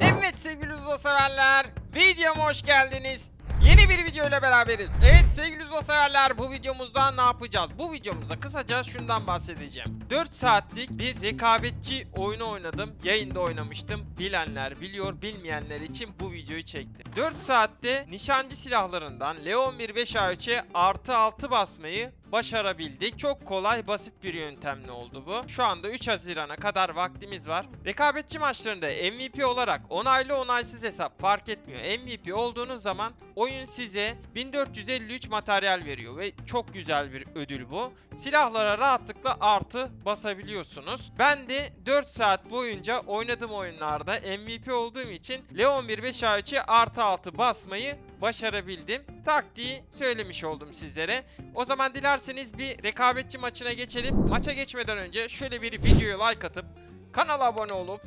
Evet sevgili Uzo severler, videoma hoş geldiniz. Yeni bir video ile beraberiz. Evet sevgili Uzo severler, bu videomuzda ne yapacağız? Bu videomuzda kısaca şundan bahsedeceğim. 4 saatlik bir rekabetçi oyunu oynadım. Yayında oynamıştım. Bilenler biliyor, bilmeyenler için bu videoyu çektim. 4 saatte nişancı silahlarından Leon 1 5 A3'e artı 6 basmayı başarabildik. Çok kolay, basit bir yöntemle oldu bu. Şu anda 3 Haziran'a kadar vaktimiz var. Rekabetçi maçlarında MVP olarak onaylı onaysız hesap fark etmiyor. MVP olduğunuz zaman oyun size 1453 materyal veriyor ve çok güzel bir ödül bu. Silahlara rahatlıkla artı basabiliyorsunuz. Ben de 4 saat boyunca oynadığım oyunlarda MVP olduğum için Leon 1 5 A3'e artı 6 basmayı başarabildim. Taktiği söylemiş oldum sizlere. O zaman dilerseniz bir rekabetçi maçına geçelim. Maça geçmeden önce şöyle bir videoya like atıp kanala abone olup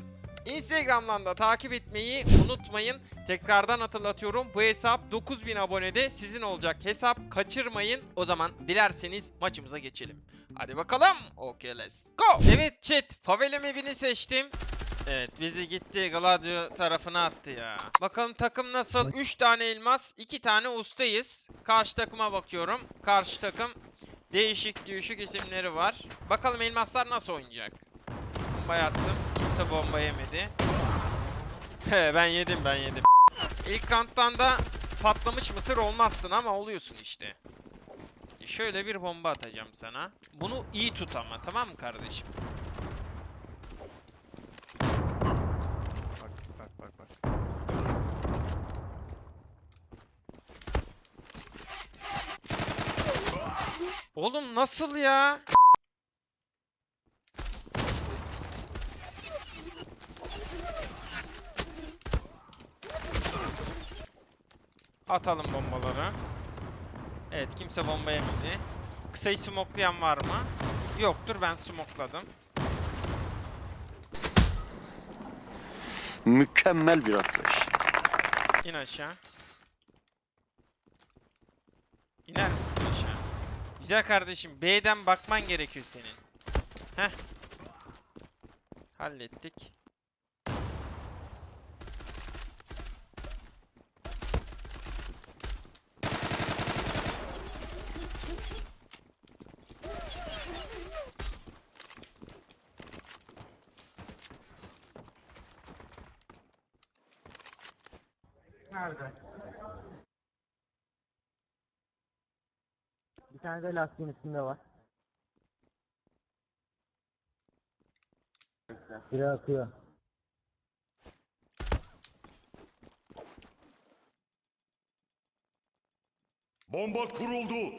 Instagram'dan da takip etmeyi unutmayın. Tekrardan hatırlatıyorum. Bu hesap 9000 abonede sizin olacak hesap. Kaçırmayın. O zaman dilerseniz maçımıza geçelim. Hadi bakalım. Okay let's go. Evet chat. Favela map'ini seçtim. Evet bizi gitti Gladio tarafına attı ya. Bakalım takım nasıl? 3 tane elmas, 2 tane ustayız. Karşı takıma bakıyorum. Karşı takım değişik değişik isimleri var. Bakalım elmaslar nasıl oynayacak? Bombayı attım. Kimse bomba yemedi. He ben yedim ben yedim. İlk round'dan da patlamış mısır olmazsın ama oluyorsun işte. Şöyle bir bomba atacağım sana. Bunu iyi tut ama tamam mı kardeşim? Bak bak bak bak. Oğlum nasıl ya? Atalım bombaları. Evet kimse bomba yemedi. Kısayı smoklayan var mı? Yoktur ben smokladım. Mükemmel bir atlayış. İn aşağı. İner misin aşağı? Güzel kardeşim B'den bakman gerekiyor senin. Heh. Hallettik. Bir tane de lastiğin üstünde var. Biri akıyor. Bomba kuruldu.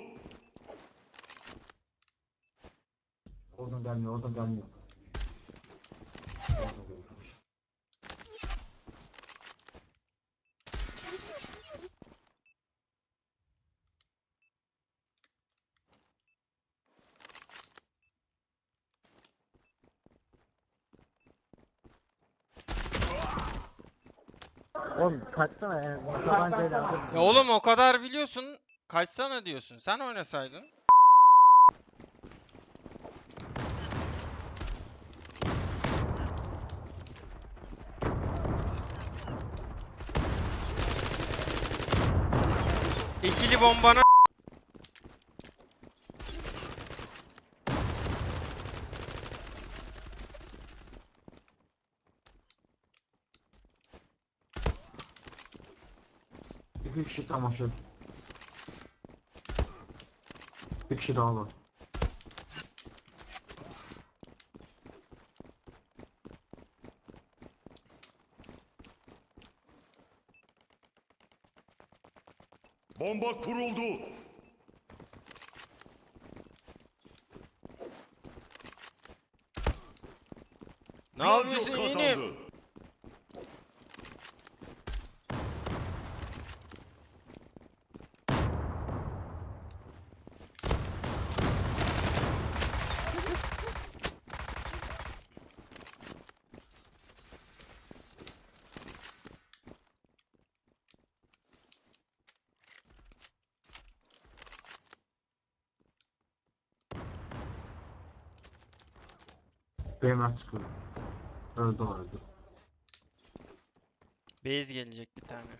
Oradan gelmiyor, oradan gelmiyor. Oğlum kaçsana ya. Tabancayla aldım. Ya oğlum o kadar biliyorsun. Kaçsana diyorsun. Sen oynasaydın. İkili bombana İki kişi çamaşır. Bir kişi daha var. Bomba kuruldu. ne yapıyorsun yeğenim? kazandı. BMR çıkıyor. Öldü öldü. Base gelecek bir tane.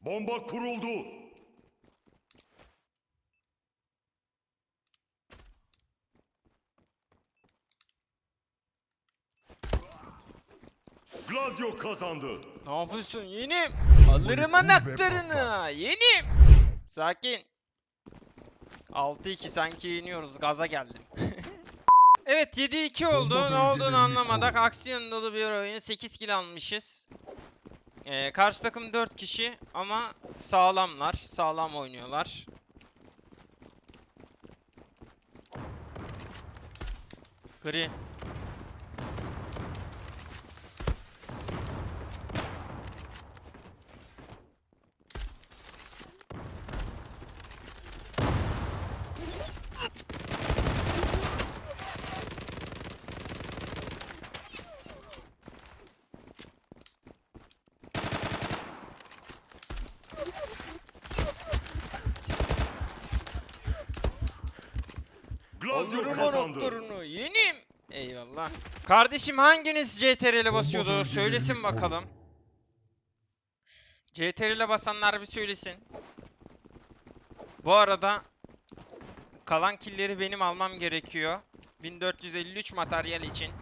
Bomba kuruldu. Gladio kazandı. Ne yapıyorsun yeğenim? Alırım anahtarını yeğenim. Sakin. 6-2 sanki yeniyoruz gaza geldim. evet 7-2 oldu ne olduğunu anlamadık. Aksiyon dolu bir oyun 8 kill almışız. Ee, karşı takım 4 kişi ama sağlamlar. Sağlam oynuyorlar. Gri. Kazandı. anahtarını yeğenim. Eyvallah. Kardeşim hanginiz CTRL'e basıyordu? Söylesin bakalım. CTRL'e basanlar bir söylesin. Bu arada kalan killleri benim almam gerekiyor. 1453 materyal için.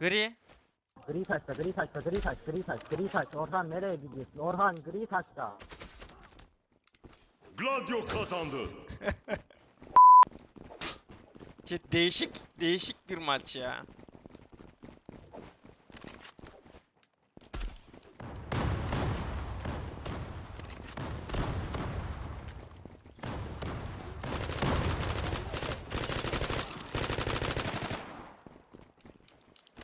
Gri. Gri taşta, gri taşta, gri taş, gri taş, gri taş. Orhan nereye gidiyorsun? Orhan gri taşta. Gladio kazandı. Şey, değişik değişik bir maç ya.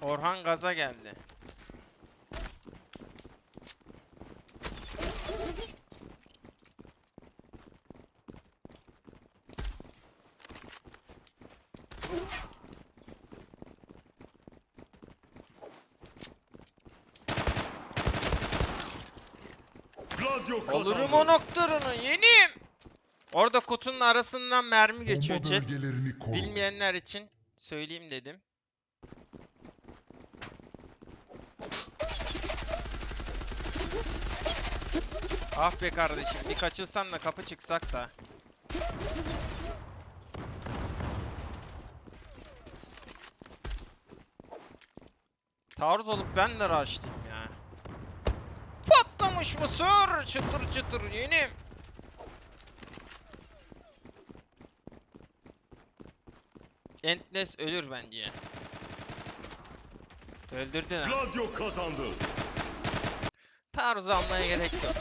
Orhan gaza geldi. Alırım o noktarını yenim. Orada kutunun arasından mermi geçiyor chat. Bilmeyenler için söyleyeyim dedim. Ah be kardeşim bir kaçırsan da kapı çıksak da. Taarruz olup ben de rush'tayım ya. Patlamış mısır çıtır çıtır yenim. Entnes ölür bence. Öldürdün ha. Gladio kazandı. Taarruz almaya gerek yok.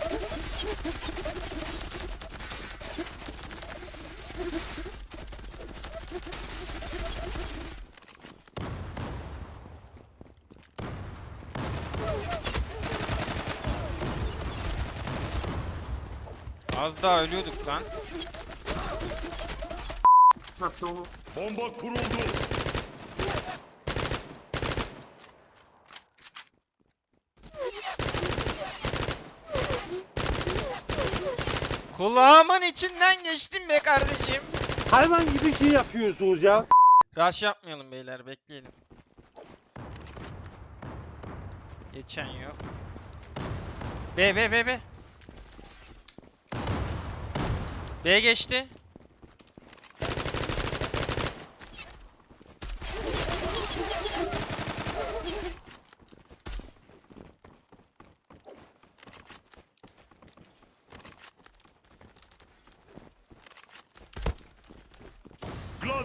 Az daha ölüyorduk lan. Bomba kuruldu. Kulağımın içinden geçtim be kardeşim. Hayvan gibi şey yapıyorsunuz ya. Rush yapmayalım beyler bekleyelim. Geçen yok. B B B B. B geçti.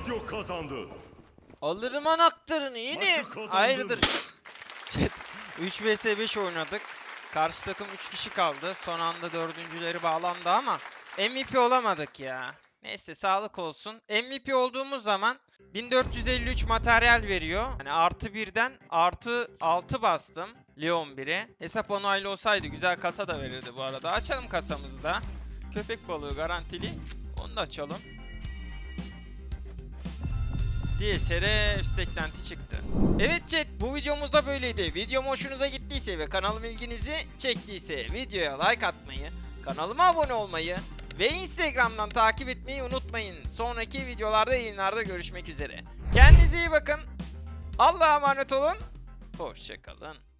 Gladio kazandı. Alırım anahtarını yine. Hayırdır? Chat 3 vs 5 oynadık. Karşı takım 3 kişi kaldı. Son anda dördüncüleri bağlandı ama MVP olamadık ya. Neyse sağlık olsun. MVP olduğumuz zaman 1453 materyal veriyor. Hani artı birden artı 6 bastım. Leon 1'e. Hesap onaylı olsaydı güzel kasa da verirdi bu arada. Açalım kasamızı da. Köpek balığı garantili. Onu da açalım. DSR üst eklenti çıktı. Evet chat bu videomuz da böyleydi. Videom hoşunuza gittiyse ve kanalım ilginizi çektiyse videoya like atmayı, kanalıma abone olmayı ve Instagram'dan takip etmeyi unutmayın. Sonraki videolarda yayınlarda görüşmek üzere. Kendinize iyi bakın. Allah'a emanet olun. Hoşçakalın.